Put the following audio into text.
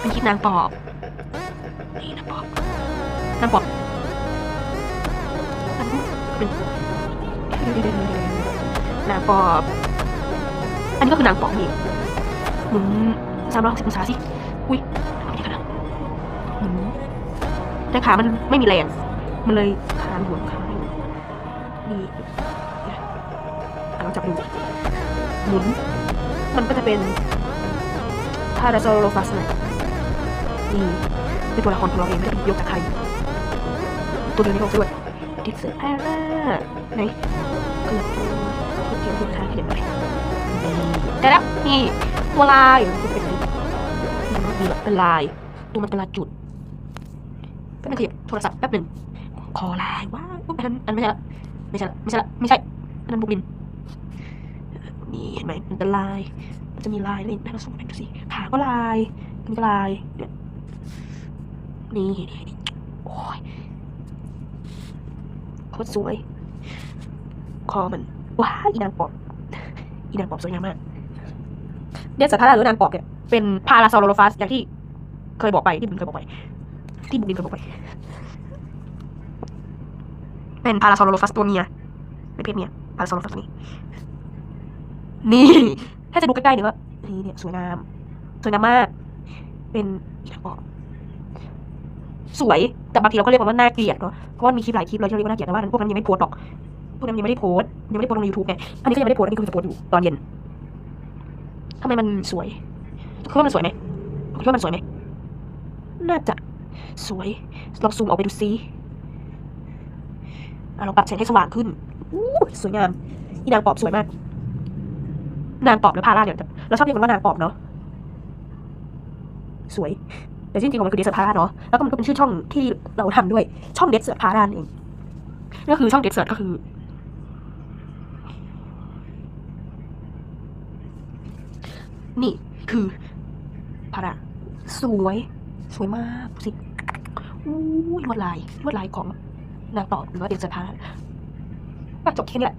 เป็นคลิปนางปอบนี่นางปอบนางปอบเป็นนางปอบ อันนี้ก็คือนางปอบนี่หมุนสามร้อยหกสิบองศาสิ อุ้ยทำยังไงกันนะหมุนแต่ขามันไม่มีแรงมันเลยคานหัวคานอยู่นี่เราจับดูหมุน มันก็จะเป็นพาราโซโลฟัสนะ นี่เป็นตัวละครของเราเองไม่ได้เป็นยกจากใคร ตัวเดียวในโลกด้วยดิสเซอร์พาร่าไหนเกิดตัวเทียมคุณค่าที่เด่นไปได้แล้วนี่ตัวลายมันเป็นนี่นี่เป็นลาย ตัวมันเป็นลายจุดแป๊บนึงขยับโทรศัพท์แป๊บหนึ่งคอลายว้าวอันนั้นอันไม่ใช่ละไม่ใช่ละไม่ใช่ละไม่ใช่อันนั้นบุกลินนี่เห็นไหมมันเป็นลาย มันจะมีลายเลยให้เราส่งไปดูสิขาก็ลายมันก็ลายเนี่ย นี่โอ้ยโคตรสวย คอมันว้าอีนางปอบอีนางปอบสวยงามมากเนี่ยสัตว์ท่าหรือนางปอบเนี่ยเป็นพาราซอโลฟัสอย่างที่เคยบอกไปที่บุญเคยบอกไปที่บุญเคยบอกไป เป็นพาราซอโลฟัสตัวเมียในเพศเมียพาราซอโลฟัสนี้นี่ ถ้าจะดูใกล้ๆเนี่ยก็นี่เนี่ยสวยงามสวยงามมาก เป็นอีกแล้วก็ สวย แต่บางทีเราก็เรียกว่าน่าเกลียดเนาะเพราะว่ามีคลิปหลายคลิปเลยที่เรียกว่าน่าเกลียดแต่ว่าพวกนั้นยังไม่โพสต์หรอกพวกนั้นยังไม่ได้โพสต์ยังไม่ได้โพสต์ลงยูทูบไงอันนี้ก็ยังไม่ได้โพสต์อันนี้คือจะโพสต์อยู่ตอนเย็นทำไมมันสวยคิดว่ามันสวยไหมคิดว่ามันสวยไหมน่าจะสวยลองซูมออกไปดูซิอะลองปรับแสงให้สว่างขึ้นอู้สวยงามอีนางปอบสวยมาก นางปอบหรือพาราเนี่ยเราชอบเรียกมันว่านางปอบเนาะสวย แต่จริงๆมันคือเดสเซอร์พาราเนาะแล้วก็มันก็เป็นชื่อช่องที่เราทำด้วยช่องเดสเซอร์พาราเองก็คือช่องเดสเซอร์ก็คือนี่คือพาราสวยสวยมากดูสิอู้ยลวดลายลวดลายของนางปอบหรือว่าเดสเซอร์พาราจบแค่นี้แหละ